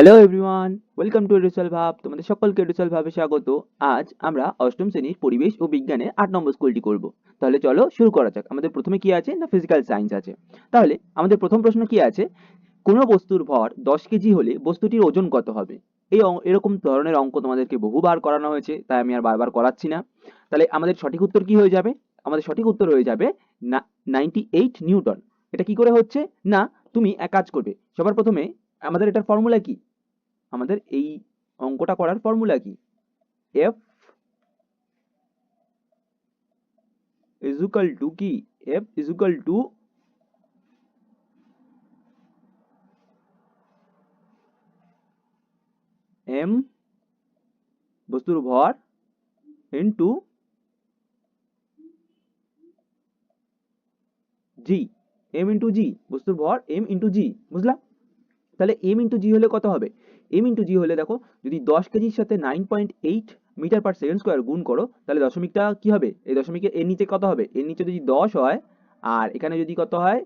Hello everyone welcome to এডুসাল ভাব তোমাদের সকলকে এডুসাল ভাবে স্বাগত। আজ আমরা অষ্টম শ্রেণির পরিবেশ ও বিজ্ঞানের আট নম্বর স্কুলটি করব। তাহলে চলো শুরু করা যাক, আমাদের প্রথমে কি আছে না ফিজিক্যাল সায়েন্স আছে? তাহলে আমাদের প্রথম প্রশ্ন কি আছে? কোনো বস্তুর ভর দশ কেজি হলে বস্তুটির ওজন কত হবে? এই এরকম ধরনের অঙ্ক তোমাদেরকে বহুবার করানো হয়েছে, তাই আমি আর বারবার করাচ্ছি না। তাহলে আমাদের সঠিক উত্তর কি হয়ে যাবে? আমাদের সঠিক উত্তর হয়ে যাবে নাইনটি এইট নিউটন। এটা কি করে হচ্ছে? না, তুমি এক কাজ করবে, সবার প্রথমে আমাদের এটার ফর্মুলা কি? আমাদের এই অঙ্কটা করার ফর্মুলা কি? এফ ইজুকাল টু কি? F is equal to M বস্তুর ভর into g M into g বস্তুর ভর এম ইন্টু জি বুঝলা তাহলে এম ইন্টু জি হলে কত হবে? এম ইন্টু জি হলে দেখো, যদি দশ কেজির সাথে nine point eight metre per second square গুণ করো, তাহলে দশমিকটা কি হবে? এই দশমিকের এর নিচে কত হবে? এর নিচে যদি দশ হয়, আর এখানে যদি কত হয়?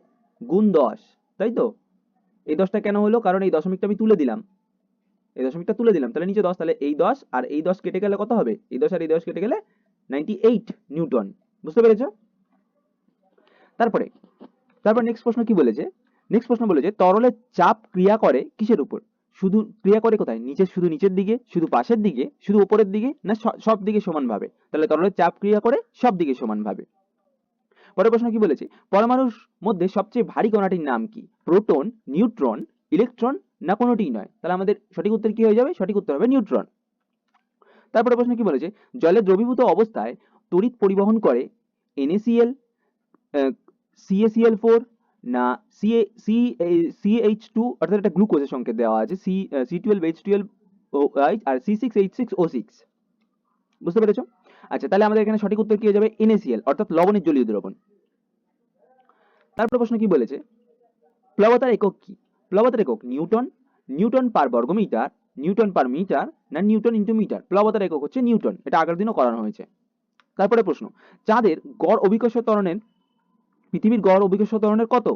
গুণ দশ, তাই তো? এই দশটা কেন হলো? কারণ এই দশমিকটা আমি তুলে দিলাম। এই দশমিকটা তুলে দিলাম, তাহলে নিচে দশ, তাহলে এই দশ, আর এই দশ কেটে গেলে কত হবে? এই দশ আর এই দশ কেটে গেলে নাইনটি এইট নিউটন বুঝতে পেরেছ? তারপরে, তারপর নেক্সট প্রশ্ন কি বলেছে? নেক্সট প্রশ্ন বলেছে তরলের চাপ ক্রিয়া করে কিসের উপর? শুধু ক্রিয়া করে কোথায়? নিচে, শুধু নিচের দিকে, শুধু পাশের দিকে, শুধু উপরের দিকে, না সব দিকে সমানভাবে? তাহলে তরলের চাপ ক্রিয়া করে সব দিকে সমানভাবে। পরের প্রশ্ন কি বলেছে? পরমাণুর মধ্যে সবচেয়ে ভারী কণাটির নাম কি? প্রোটন, নিউট্রন, ইলেকট্রন, না কোনোটিই নয়? তাহলে আমাদের সঠিক উত্তর কি হয়ে যাবে? সঠিক উত্তর হবে নিউট্রন। তারপরে প্রশ্ন কি বলেছে? জলে দ্রবীভূত অবস্থায় তড়িৎ পরিবহন করে NaCl সিএসিএল ফোর না সিএ সি সিএইচ টু অর্থাৎ একটা গ্লুকোজের সংকেত দেওয়া আছে C C twelve H twelve O H আর C six H six O six বুঝতে পেরেছ? আচ্ছা তাহলে আমাদের এখানে সঠিক উত্তর কি হয়ে যাবে? এনএসিএল অর্থাৎ লবণের জলীয় দ্রবণ। তারপর প্রশ্ন কি বলেছে? প্লবতার একক কি? প্লবতার একক নিউটন নিউটন পার বর্গমিটার, নিউটন পার মিটার না নিউটন ইন্টু মিটার প্লবতার একক হচ্ছে নিউটন, এটা আগের দিনও করানো হয়েছে। তারপরে প্রশ্ন, চাঁদের গড় অভিকর্ষ ত্বরণের পৃথিবীর গড় অভিকর্ষ ত্বরণের কত?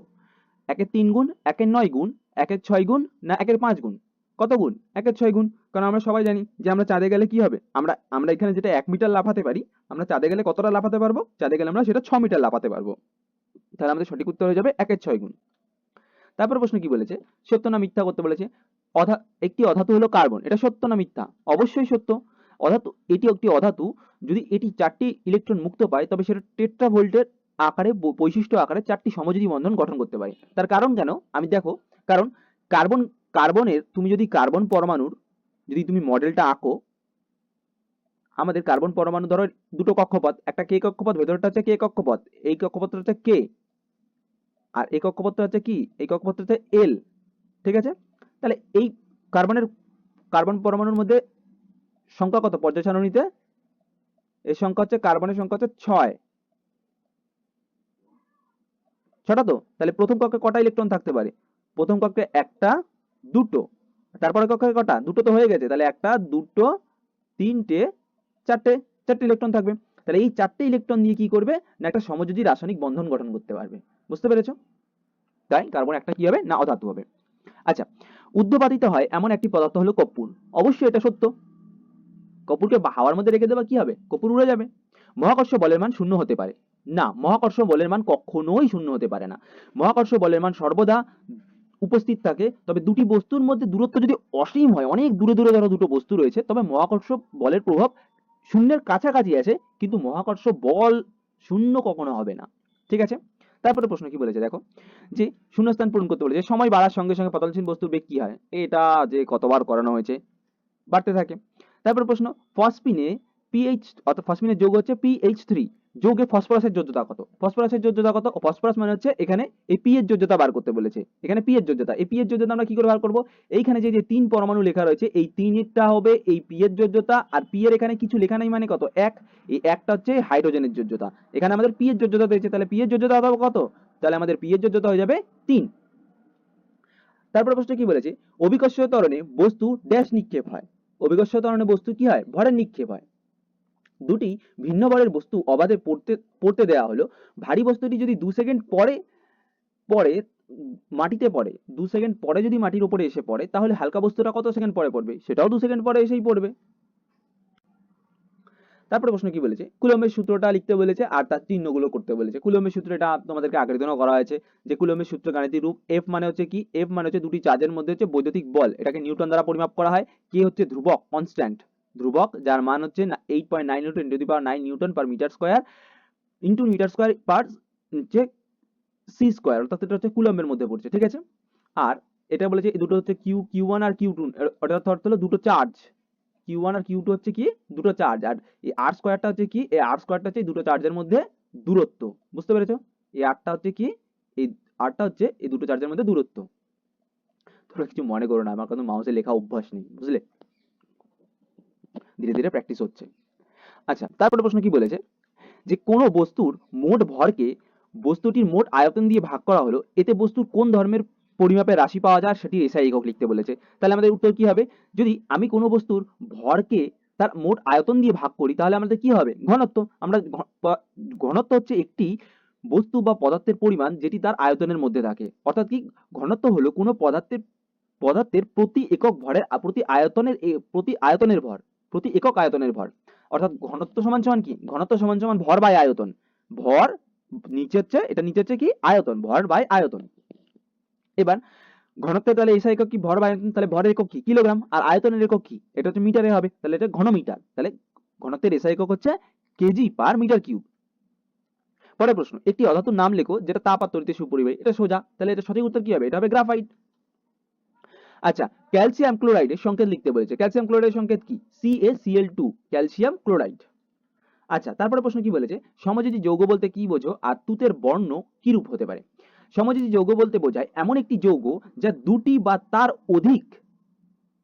একের তিন গুণ, একের নয় গুণ, একের ছয় গুণ না একের পাঁচ গুণ? কত গুণ? একের ছয় গুণ। কারণ আমরা সবাই জানি যে আমরা চাঁদে গেলে কি হবে? আমরা আমরা এখানে যেটা এক মিটার লাফাতে পারি, আমরা চাঁদে গেলে কতটা লাফাতে পারব? চাঁদে গেলে আমরা সেটা ছ মিটার লাফাতে পারব। তাহলে আমাদের সঠিক উত্তর হয়ে যাবে একের ছয় গুণ। তারপর প্রশ্ন কি বলেছে? সত্য না মিথ্যা করতে বলেছে? অধা, একটি অধাতু হলো কার্বন। এটা সত্য না মিথ্যা? অবশ্যই সত্য। অধাতু, এটি একটি অধাতু। যদি এটি চারটি ইলেকট্রন মুক্ত পায়, তবে সেটা টেট্রা ভোল্টের আকারে বৈশিষ্ট্য আকারে চারটি সমযোজী বন্ধন গঠন করতে পারে। তার কারণ কেন? আমি দেখো, কারণ কার্বন, কার্বনের, তুমি যদি কার্বন পরমাণুর, যদি তুমি মডেলটা আঁকো, আমাদের কার্বন পরমাণু ধরো দুটো কক্ষপথ, একটা কে কক্ষপথ, ভেতরটা হচ্ছে কে কক্ষপথ, এই কক্ষপথটা হচ্ছে কে? আর এই কক্ষপথটা হচ্ছে কি? এই কক্ষপথটা হচ্ছে এল, ঠিক আছে? তাহলে এই কার্বনের, কার্বন পরমাণুর মধ্যে সংখ্যা কত? পর্যায় সারণীতে এর সংখ্যা হচ্ছে, কার্বনের সংখ্যা হচ্ছে ছয়। ছটা তো? তাহলে প্রথম কক্ষে কটা ইলেকট্রন থাকতে পারে? প্রথম কক্ষে একটা, দুটো। তারপরে কক্ষে কটা? দুটো তো হয়ে গেছে। তাহলে একটা, দুটো, তিনটে, চারটে চারটে ইলেকট্রন থাকবে। তাহলে এই চারটে ইলেকট্রন দিয়ে কি করবে? না, একটা সমযোজী রাসায়নিক বন্ধন গঠন করতে পারবে। বুঝতে পেরেছ? তাই কার্বন একটা কি হবে? না, অধাতু হবে। আচ্ছা উদ্যপাতিত হয় এমন একটি পদার্থ হলো কর্পূর। অবশ্যই এটা সত্য। কর্পূরকে হাওয়ার মধ্যে রেখে দেবা কি হবে? কর্পূর উড়ে যাবে। মহাকর্ষ বলের মান শূন্য হতে পারে। না, মহাকর্ষ বলের মান কখনোই শূন্য হতে পারে না। মহাকর্ষ বলের মান সর্বদা উপস্থিত থাকে, তবে দুটি বস্তুর মধ্যে দূরত্ব যদি অসীম হয়, অনেক দূরে দূরে ধরো দুটো বস্তু রয়েছে, তবে মহাকর্ষ বলের প্রভাব শূন্যের কাছাকাছি আছে, কিন্তু মহাকর্ষ বল শূন্য কখনো হবে না। ঠিক আছে? তারপরে প্রশ্ন কি বলেছে? দেখো, যে শূন্যস্থান পূরণ করতে বলেছে, সময় বাড়ার সঙ্গে সঙ্গে পতনশীল বস্তুর বেগ কি হয়? এটা যে কতবার করানো হয়েছে, বাড়তে থাকে। তারপরে প্রশ্ন, ফসফিনে পিএইচ অর্থাৎ ফসফিনের যোগ হচ্ছে পিএইচ থ্রি যোগে ফসফরাসের যোজ্যতা কত? ফসফরাসের যোজ্যতা কত? ফসফরাস মানে হচ্ছে এখানে এই পি এর যোজ্যতা বার করতে বলেছে। এখানে পি এর যোজ্যতা। এই পি এর যোজ্যতা আমরা কি করে বার করব? এইখানে যে যে তিন পরমাণু লেখা রয়েছে, এই তিনটা হবে এই পি এর যোজ্যতা, আর পি এর এখানে কিছু লেখা নেই মানে কত? এক। এই একটা হচ্ছে হাইড্রোজেনের যোজ্যতা। এখানে আমাদের পি এর যোজ্যতা দিয়েছে তাহলে পি এর যোজ্যতা হবে কত? তাহলে আমাদের পি এর যোজ্যতা হয়ে যাবে তিন। তারপর প্রশ্ন কি বলেছে? অভিকর্ষ ত্বরণে বস্তু ড্যাশ নিক্ষেপ হয়। অভিকর্ষ ত্বরণে বস্তু কি হয়? ভরের নিক্ষেপ হয়। দুটি ভিন্ন ভরের বস্তু অবাধে পড়তে পড়তে দেওয়া হলো। ভারী বস্তুটি যদি দু সেকেন্ড পরে পরে, মাটিতে পড়ে, দু সেকেন্ড পরে যদি মাটির উপরে এসে পড়ে, তাহলে হালকা বস্তুটা কত সেকেন্ড পরে পড়বে? সেটাও দু সেকেন্ড পরে এসেই পড়বে। তারপরে প্রশ্ন কি বলেছে? কুলম্বের সূত্রটা লিখতে বলেছে আর তার চিহ্নগুলো করতে বলেছে। কুলম্বের সূত্র এটা তোমাদেরকে আগের দিনও করা হয়েছে যে কুলম্বের সূত্র গাণিতিক রূপ এফ মানে হচ্ছে কি? এফ মানে হচ্ছে দুটি চার্জের মধ্যে হচ্ছে বৈদ্যুতিক বল। এটাকে নিউটন দ্বারা পরিমাপ করা হয়। কে হচ্ছে ধ্রুবক কনস্ট্যান্ট ধ্রুবক, যার মান হচ্ছে eight point nine newton to the power nine newton per metre square into metre square per হচ্ছে সি স্কোয়ার অর্থাৎ এটা হচ্ছে কুলম্বের মধ্যে পড়ছে, ঠিক আছে? আর এটা বলেছে দুটো হচ্ছে কিউ কিউ ওয়ান আর কিউ টু ওটার অর্থ হলো দুটো চার্জ কিউ ওয়ান আর কিউ টু হচ্ছে কি? দুটো চার্জ আর এই আর স্কোয়ারটা হচ্ছে কি? এই আর স্কোয়ারটা হচ্ছে দুটো চার্জের মধ্যে দূরত্ব, বুঝতে পেরেছ? এই আরটা হচ্ছে কি? এই আরটা হচ্ছে এই দুটো চার্জের মধ্যে দূরত্ব। তোমরা কিছু মনে করো না, আমার কোনো মাউসে লেখা অভ্যাস নেই, বুঝলে? ধীরে ধীরে প্র্যাকটিস হচ্ছে। আচ্ছা তারপরে প্রশ্ন কি বলেছে? যে কোনো বস্তুর মোট ভরকে বস্তুটির মোট আয়তন দিয়ে ভাগ করা হলো, এতে বস্তুর কোন ধর্মের পরিমাপের রাশি পাওয়া যায় সেটি এসআই একক লিখতে বলেছে। তাহলে আমাদের উত্তর কি হবে? যদি আমি কোনো বস্তুর ভরকে তার মোট আয়তন দিয়ে ভাগ করি, তাহলে আমাদের কি হবে? ঘনত্ব। আমরা ঘনত্ব হচ্ছে একটি বস্তু বা পদার্থের পরিমাণ যেটি তার আয়তনের মধ্যে থাকে। অর্থাৎ কি? ঘনত্ব হলো কোনো পদার্থের পদার্থের প্রতি একক ভরের, প্রতি আয়তনের প্রতি আয়তনের ভর। প্রতি একক আয়তনের ভর। অর্থাৎ ঘনত্ব সমান সমান কি? ঘনত্ব সমান সমান ভর বাই আয়তন। ভর নিচে হচ্ছে এটা নিচে হচ্ছে কি? আয়তন, ভর বাই আয়তন। এবার ঘনত্বের তাহলে এসা একক কি? ভর বাই আয়তন, তাহলে ভরের একক কি? কিলোগ্রাম। আর আয়তনের একক কি? এটা হচ্ছে মিটারে হবে। তাহলে এটা ঘনমিটার। তাহলে ঘনত্বের এসা একক হচ্ছে কেজি পার মিটার কিউব। পরের প্রশ্ন, একটি অধাতুর নাম লেখো, যেটা তাপ আর তড়িতে সুপরিবাহী এটা সোজা। তাহলে এটা সঠিক উত্তর কি হবে? এটা হবে গ্রাফাইট। আচ্ছা ক্যালসিয়াম ক্লোরাইডের সংকেত লিখতে বলেছে। ক্যালসিয়াম ক্লোরাইডের সংকেত কি? CaCl2 টু ক্যালসিয়াম ক্লোরাইড আচ্ছা তারপরে প্রশ্ন কি বলেছে? সমযোজী যৌগ বলতে কি বোঝো আর তুতের বর্ণ কি রূপ হতে পারে? সমযোজী যৌগ বলতে বোঝায় এমন একটি যৌগ যা দুটি বা তার অধিক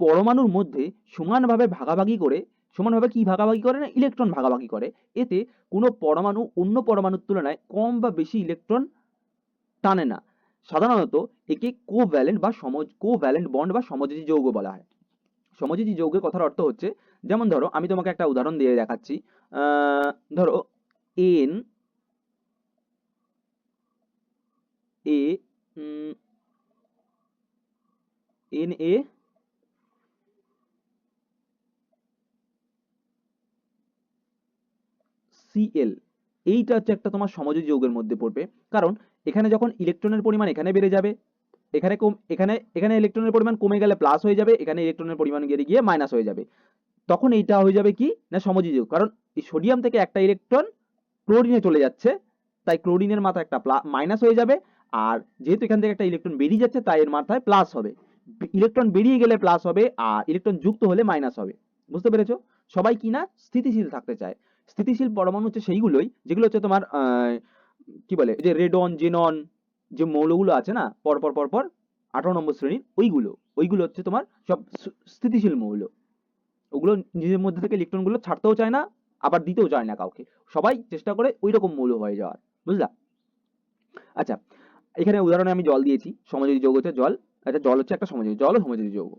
পরমাণুর মধ্যে সমানভাবে ভাগাভাগি করে, সমানভাবে কি ভাগাভাগি করে না ইলেকট্রন ভাগাভাগি করে। এতে কোনো পরমাণু অন্য পরমাণুর তুলনায় কম বা বেশি ইলেকট্রন টানে না। সাধারণত একে কোভ্যালেন্ট বা সমজ কোভ্যালেন্ট বন্ড বা সমযোজী যৌগ বলা হয়। সমযোজী যৌগের কথার অর্থ হচ্ছে, যেমন ধরো, আমি তোমাকে একটা উদাহরণ দিয়ে দেখাচ্ছি। ধরো N A N A CL এইটা হচ্ছে একটা তোমার সমযোজী যৌগের মধ্যে পড়বে। কারণ এখানে যখন ইলেকট্রনের পরিমাণ এখানে বেড়ে যাবে, এখানে কম, এখানে এখানে ইলেকট্রনের পরিমাণ কমে গেলে প্লাস হয়ে যাবে, এখানে ইলেকট্রনের পরিমাণ গিয়ে গিয়ে মাইনাস হয়ে যাবে। তখন এইটা হয়ে যাবে কি? না সমযোজী কারণ এই সোডিয়াম থেকে একটা ইলেকট্রন ক্লোরিনে চলে যাচ্ছে, তাই ক্লোরিনের মাথা একটা মাইনাস হয়ে যাবে, আর যেহেতু এখান থেকে একটা ইলেকট্রন বেরিয়ে যাচ্ছে, তাই এর মাথায় প্লাস হবে। ইলেকট্রন বেরিয়ে গেলে প্লাস হবে, আর ইলেকট্রন যুক্ত হলে মাইনাস হবে। বুঝতে পেরেছ? সবাই কি না? স্থিতিশীল থাকতে চায়। স্থিতিশীল পরমাণু হচ্ছে সেইগুলোই, যেগুলো হচ্ছে তোমার কি বলে? যে রেডন, জেনন যে মৌলগুলো আছে না, পর পর পর পর, আঠারো নম্বর শ্রেণির ওইগুলো ওইগুলো হচ্ছে তোমার সব স্থিতিশীল মৌল। ওগুলো নিজের মধ্যে থেকে ইলেকট্রনগুলো ছাড়তেও চায় না, আবার দিতেও চায় না কাউকে। সবাই চেষ্টা করে ওই রকম মৌল হয়ে যাওয়ার, বুঝলা? আচ্ছা এখানে উদাহরণে আমি জল দিয়েছি সমাজের যৌগ হচ্ছে জল আচ্ছা জল হচ্ছে একটা সমযোজী, জল সমযোজী যৌগ।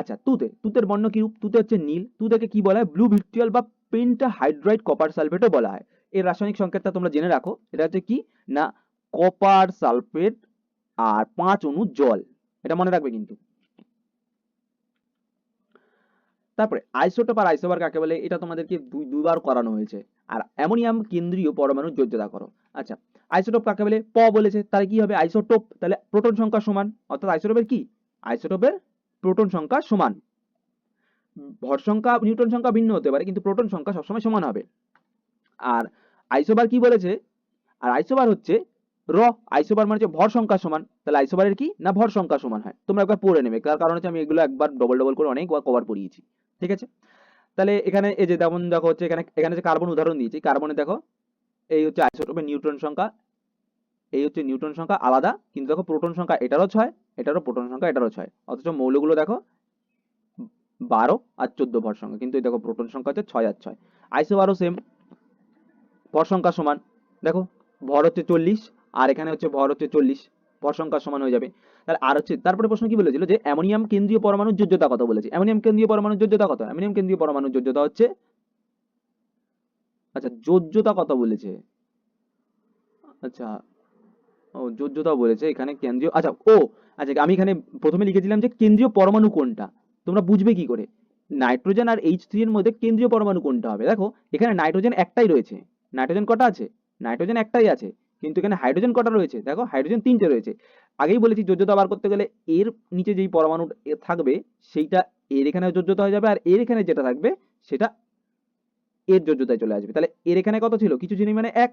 আচ্ছা তুতে, তুতের বর্ণ কি রূপ তুতে হচ্ছে নীল, তুতেকে কি বলা হয়? ব্লু ভিট্রিয়াল বা পেন্টা হাইড্রাইড কপার সালফেটও বলা হয়। এর রাসায়নিক সংকেতটা তোমরা জেনে রাখো, এটা হচ্ছে কি? না কপার সালফেট আর পাঁচ অণু জল, এটা মনে রাখবে কিন্তু। তারপরে আইসোটোপ আর আইসোবার কাকে বলে? এটা তোমাদেরকে দুই দুবার করানো হয়েছে। আর অ্যামোনিয়াম কেন্দ্রীয় পরমাণুর যোজ্যতা করো। আচ্ছা আইসোটোপ কাকে বলে? প বলেছে, তাহলে কি হবে? আইসোটোপ তাহলে প্রোটন সংখ্যা সমান। অর্থাৎ আইসোটোপের কি? আইসোটোপের প্রোটন সংখ্যা সমান। ভর সংখ্যা নিউটন সংখ্যা ভিন্ন হতে পারে, কিন্তু প্রোটন সংখ্যা সবসময় সমান হবে। আর আইসোবার কি বলেছে? আর আইসোবার হচ্ছে র, আইসোবার মানে হচ্ছে ভর সংখ্যা সমান। তাহলে আইসোবারের কি? না ভর সংখ্যা সমান হয়? তোমরা একবার পড়ে নেবে। তার কারণ হচ্ছে আমি এগুলো একবার ডবল ডবল করে অনেকবার কভার পড়িয়েছি ঠিক আছে? তাহলে এখানে এই যে যেমন দেখো হচ্ছে এখানে এখানে যে কার্বন উদাহরণ দিয়েছি কার্বনে দেখো, এই হচ্ছে আইসোটোপের নিউট্রন সংখ্যা, এই হচ্ছে নিউট্রন সংখ্যা আলাদা, কিন্তু দেখো প্রোটন সংখ্যা এটারও ছয়, এটারও প্রোটন সংখ্যা এটারও ছয়। অথচ মৌলগুলো দেখো, বারো আর চোদ্দ ভর সংখ্যা। কিন্তু দেখো প্রোটন সংখ্যা হচ্ছে ছয় আর ছয়। আইসোবারও সেম ভর সংখ্যা সমান, দেখো, ভর হচ্ছে চল্লিশ, আর এখানে হচ্ছে ভর হচ্ছে চল্লিশ, ভর সংখ্যা সমান হয়ে যাবে। তাহলে আর হচ্ছে, তারপরে প্রশ্ন কি বলেছিল যে অ্যামোনিয়াম কেন্দ্রীয় পরমাণুর যোজ্যতা কত বলেছে? অ্যামোনিয়াম কেন্দ্রীয় পরমাণুর যোজ্যতা কত? অ্যামোনিয়াম কেন্দ্রীয় পরমাণুর যোজ্যতা হচ্ছে আচ্ছা যোজ্যতা কত বলেছে? আচ্ছা ও যোজ্যতা বলেছে, এখানে কেন্দ্রীয় আচ্ছা ও আচ্ছা আমি এখানে প্রথমে লিখেছিলাম যে কেন্দ্রীয় পরমাণু কোনটা? তোমরা বুঝবে কি করে? নাইট্রোজেন আর এইচ থ্রি এর মধ্যে কেন্দ্রীয় পরমাণু কোনটা হবে? দেখো, এখানে নাইট্রোজেন একটাই রয়েছে। নাইট্রোজেন কটা আছে? নাইট্রোজেন একটাই আছে, কিন্তু এখানে হাইড্রোজেন কটা রয়েছে? দেখো হাইড্রোজেন তিনটে রয়েছে। আগেই বলেছি যোজ্যতা বার করতে গেলে এর নিচে যেই পরমাণু থাকবে, সেইটা এর এখানে যোজ্যতা হয়ে যাবে আর এর এখানে যেটা থাকবে, সেটা এর যোজ্যতায় চলে আসবে। তাহলে এর এখানে কত ছিল? কিছু জিনিস মানে এক।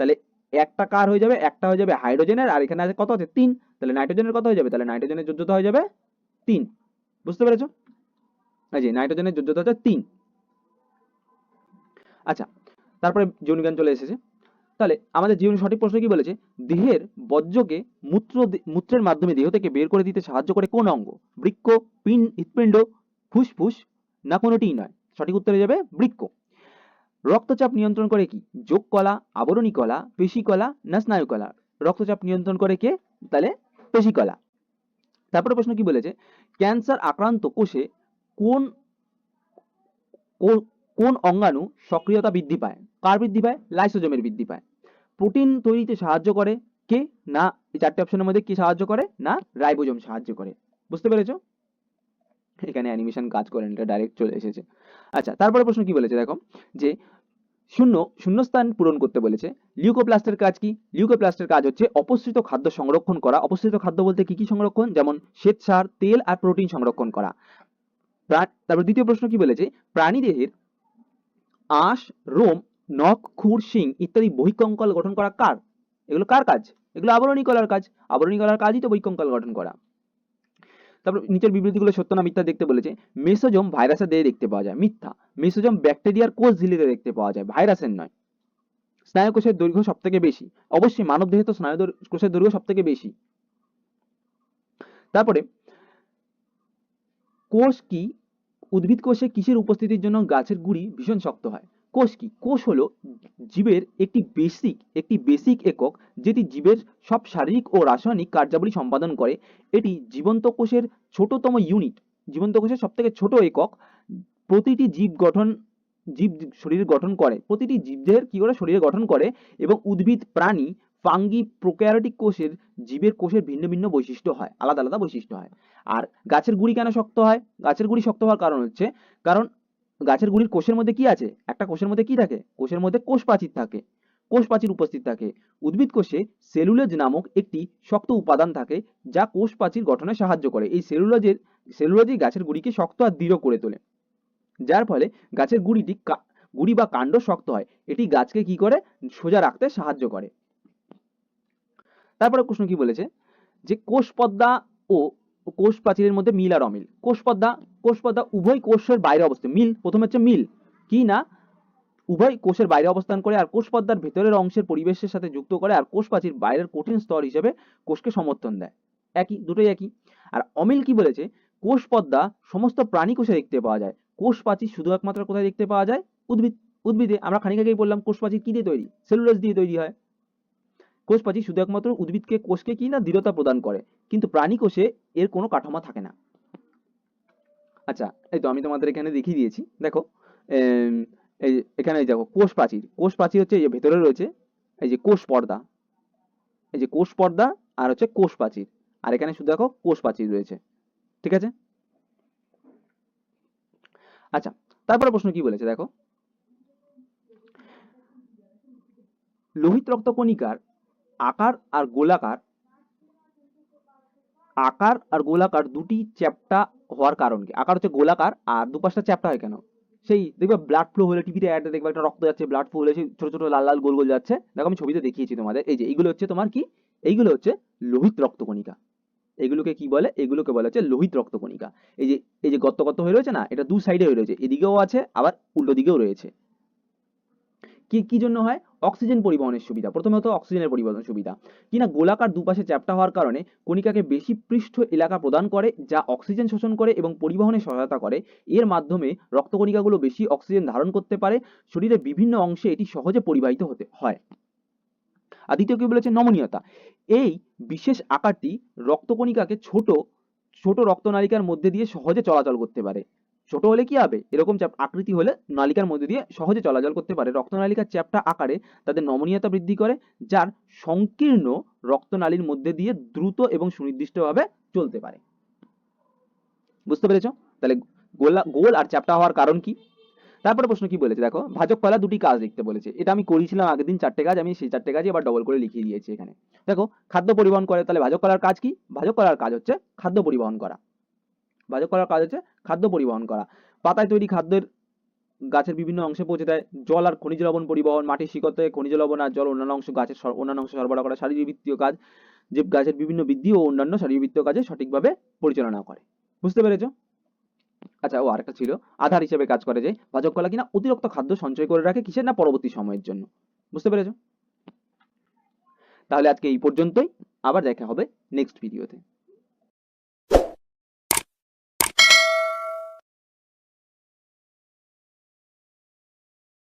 তাহলে একটা কার হয়ে যাবে? একটা হয়ে যাবে হাইড্রোজেনের আর এখানে আছে কত আছে? তিন। তাহলে নাইট্রোজেনের কত হয়ে যাবে? তাহলে নাইট্রোজেনের যোজ্যতা হয়ে যাবে তিন। বুঝতে পেরেছ? যে নাইট্রোজেনের যোজ্যতা হচ্ছে তিন। আচ্ছা তারপরে জীবনবিজ্ঞান চলে এসেছে। তাহলে আমাদের জীবন সঠিক প্রশ্ন কি বলেছে? দেহের বর্জ্যকে মূত্র মূত্রের মাধ্যমে দেহ থেকে বের করে দিতে সাহায্য করে কোন অঙ্গ? বৃক্ক পিন হৃৎপিণ্ড, ফুসফুস না কোনোটিই নয়? সঠিক উত্তর যাবে বৃক্ক। রক্তচাপ নিয়ন্ত্রণ করে কি? যোগ কলা, আবরণী কলা, পেশি কলা না স্নায়ু কলা? রক্তচাপ নিয়ন্ত্রণ করে কে? তাহলে পেশি কলা। তারপরে প্রশ্ন কি বলেছে? ক্যান্সার আক্রান্ত কোষে কোন কোন অঙ্গাণু সক্রিয়তা বৃদ্ধি পায়? কার বৃদ্ধি পায়? লাইসোজোমের বৃদ্ধি পায়। প্রোটিন তৈরিতে সাহায্য করে কে? না, এই চারটে অপশনের মধ্যে কি সাহায্য করে? না, রাইবোজোম সাহায্য করে। বুঝতে পেরেছ? এখানে অ্যানিমেশন কাজ করেন এটা ডাইরেক্ট চলে এসেছে। আচ্ছা তারপরে প্রশ্ন কি বলেছে? দেখো, যে শূন্য, শূন্যস্থান পূরণ করতে বলেছে। লিউকোপ্লাস্টের কাজ কি? লিউকোপ্লাস্টের কাজ হচ্ছে অপসৃত খাদ্য সংরক্ষণ করা। অপসৃত খাদ্য বলতে কি কি সংরক্ষণ? যেমন শ্বেতসার তেল আর প্রোটিন সংরক্ষণ করা। তারপর দ্বিতীয় প্রশ্ন কি বলেছে? প্রাণীদেহের আঁশ, রোম, নখ, খুর, শিং ইত্যাদি বহিকঙ্কল গঠন করা কার? এগুলো কার কাজ? এগুলো আবরণী কলার কাজ। আবরণী কলার কাজই তো বহিকঙ্কল গঠন করা। তারপর নিচের বিবৃতিগুলো সত্য না মিথ্যা দেখতে বলেছে, মেসোজোম ভাইরাসের দেহে দেখতে পাওয়া যায়। মিথ্যা। মেসোজোম ব্যাকটেরিয়ার কোষ ঝিল্লিতে দেখতে পাওয়া যায়। ভাইরাসের নয়। স্নায়ু কোষের দৈর্ঘ্য সব থেকে বেশি। অবশ্যই মানব দেহে তো স্নায়ু কোষের দৈর্ঘ্য সব থেকে বেশি। তারপরে কোষ কি উদ্ভিদ কোষে কিসের উপস্থিতির জন্য গাছের গুড়ি ভীষণ শক্ত হয়? কোষ কি? কোষ হলো জীবের একটি বেসিক একটি বেসিক একক যেটি জীবের সব শারীরিক ও রাসায়নিক কার্যাবলী সম্পাদন করে। এটি জীবন্ত কোষের ছোটতম ইউনিট জীবন্ত কোষের সব থেকে ছোট একক। প্রতিটি জীব গঠন, জীব শরীর গঠন করে। প্রতিটি জীবদের কি করে? শরীরে গঠন করে এবং উদ্ভিদ, প্রাণী, ফাঙ্গি, প্রোক্যারিওটিক কোষের, জীবের কোষের ভিন্ন ভিন্ন বৈশিষ্ট্য হয়, আলাদা আলাদা বৈশিষ্ট্য হয়। আর গাছের গুড়ি কেন শক্ত হয়? গাছের গুড়ি শক্ত হওয়ার কারণ হচ্ছে, কারণ গাছের গুড়ির কোষের মধ্যে কি আছে? একটা কোষের মধ্যে কি থাকে? কোষের মধ্যে কোষ প্রাচীর থাকে। কোষ প্রাচীর উপস্থিত থাকে। উদ্ভিদ কোষে সেলুলোজ নামক একটি শক্ত উপাদান থাকে, যা কোষ প্রাচীর গঠনে সাহায্য করে। এই সেলুলোজের, সেলুলোজই গাছের গুড়িকে শক্ত আর দৃঢ় করে তোলে। যার ফলে গাছের গুড়িটি গুড়ি বা কাণ্ড শক্ত হয়। এটি গাছকে কি করে? সোজা রাখতে সাহায্য করে। তারপরে প্রশ্ন কি বলেছে? যে কোষ পদ্মা ও কোষ প্রাচীরের মধ্যে মিল আর অমিল। কোষ পদ্মা কোষ পদ্মা উভয় কোষের বাইরে অবস্থিত। মিল, প্রথম হচ্ছে মিল। কি না? উভয় কোষের বাইরে অবস্থান করে আর কোষ পদ্মার ভেতরের অংশের পরিবেশের সাথে যুক্ত করে আর কোষ প্রাচীর বাইরের কঠিন স্তর হিসেবে কোষকে সমর্থন দেয়। একই, দুটোই একই। আর অমিল কি বলেছে? কোষ পদ্মা সমস্ত প্রাণী কোষে দেখতে পাওয়া যায়। কোষ প্রাচীর শুধু একমাত্র কোথায় দেখতে পাওয়া যায়? উদ্ভিদ, উদ্ভিদে। আমরা খানিক আগেই বললাম কোষ প্রাচীর কি দিয়ে তৈরি? সেলুলোজ দিয়ে তৈরি হয়। কোষ প্রাচীর শুধু একমাত্র উদ্ভিদকে কোষকে কি না দৃঢ়তা প্রদান করে, কিন্তু প্রাণী কোষে এর কোনো কাঠামো থাকে না। আচ্ছা এই তো আমি তোমাদের এখানে দেখিয়ে দিয়েছি। দেখো এই এখানে দেখো কোষ প্রাচীর কোষ প্রাচীর হচ্ছে ভেতরে রয়েছে, এই যে কোষ পর্দা। এই যে কোষ পর্দা আর হচ্ছে কোষ প্রাচীর আর এখানে শুধু দেখো কোষ প্রাচীর রয়েছে। ঠিক আছে? আচ্ছা তারপরে প্রশ্ন কি বলেছে দেখো? লোহিত রক্তকণিকার আকার আর গোলাকার। আকার আর গোলাকার দুটি চ্যাপ্টা হওয়ার কারণ কি? আকার হচ্ছে গোলাকার আর দুপাশটা চ্যাপ্টা হয় কেন? সেই দেখবে ব্লাড ফ্লো হলে টিভিতে অ্যাড দেখবে, একটা রক্ত যাচ্ছে ব্লাড ফ্লো হলে সেই ছোট ছোট লাল লাল গোল গোল যাচ্ছে। দেখো আমি ছবিতে দেখিয়েছি তোমাদের, এই যে এইগুলো হচ্ছে তোমার কি? এইগুলো হচ্ছে লোহিত রক্তকণিকা। এগুলোকে কি বলে? এগুলোকে বলা হচ্ছে লোহিত রক্তকণিকা। এই যে এই যে গর্ত গর্ত হয়ে রয়েছে না, এটা দু সাইডে হয়ে রয়েছে, এদিকেও আছে, আবার উল্টো দিকেও রয়েছে। কি কি জন্য হয়? অক্সিজেন পরিবহনের সুবিধা। প্রথমত অক্সিজেনের পরিবহনের সুবিধা। কিনা গোলাকার দুপাশে চ্যাপ্টা হওয়ার কারণে কণিকাকে বেশি পৃষ্ঠ এলাকা প্রদান করে, যা অক্সিজেন শোষণ করে এবং পরিবহনে সহায়তা করে। এর মাধ্যমে রক্তকণিকাগুলো বেশি অক্সিজেন ধারণ করতে পারে। শরীরের বিভিন্ন অংশে এটি সহজে পরিবাহিত হতে হয়। আর দ্বিতীয় কি বলেছে? নমনীয়তা। এই বিশেষ আকারটি রক্তকণিকাকে ছোট ছোট রক্তনালিকার মধ্যে দিয়ে সহজে চলাচল করতে পারে। ছোট হলে কি হবে? এরকম চ্যাপ আকৃতি হলে নালিকার মধ্যে দিয়ে সহজে চলাচল করতে পারে। রক্তনালিকার চ্যাপটা আকারে তাদের নমনীয়তা বৃদ্ধি করে, যার সংকীর্ণ রক্তনালীর মধ্যে দিয়ে দ্রুত এবং সুনির্দিষ্টভাবে চলতে পারে। বুঝতে পেরেছ? তাহলে গোলা, গোল আর চ্যাপটা হওয়ার কারণ কি? তারপরে প্রশ্ন কি বলেছে? দেখো ভাজক কলা দুটি কাজ লিখতে বলেছে। এটা আমি করেছিলাম আগের দিন, চারটে কাজ, আমি সেই চারটে কাজই আবার ডবল করে লিখিয়ে দিয়েছি এখানে। দেখো, খাদ্য পরিবহন করে, তাহলে ভাজক কলার কাজ কি? ভাজক কলার কাজ হচ্ছে খাদ্য পরিবহন করা। ভাজক কলার কাজ হচ্ছে খাদ্য পরিবহন করা। পাতায় তৈরি খাদ্যের গাছের বিভিন্ন অংশে পৌঁছে দেয়। জল আর খনিজ লবণ পরিবহন, মাটির শিকড় থেকে খনিজ লবণ আর জল অন্যান্য অংশ গাছের অন্যান্য অংশ সরবরাহ করা শারীরবৃত্তীয় কাজ। যে গাছের বিভিন্ন বৃদ্ধি ও অন্যান্য শারীরবৃত্তীয় কাজে সঠিকভাবে পরিচালনা করে। বুঝতে পেরেছ? আচ্ছা ও আরেকটা ছিল। আধার হিসেবে কাজ করে যে পাচক কলা কিনা অতিরিক্ত খাদ্য সঞ্চয় করে রাখে কিসের না পরবর্তী সময়ের জন্য। বুঝতে পেরেছ? তাহলে আজকে এই পর্যন্তই। আবার দেখা হবে নেক্সট ভিডিওতে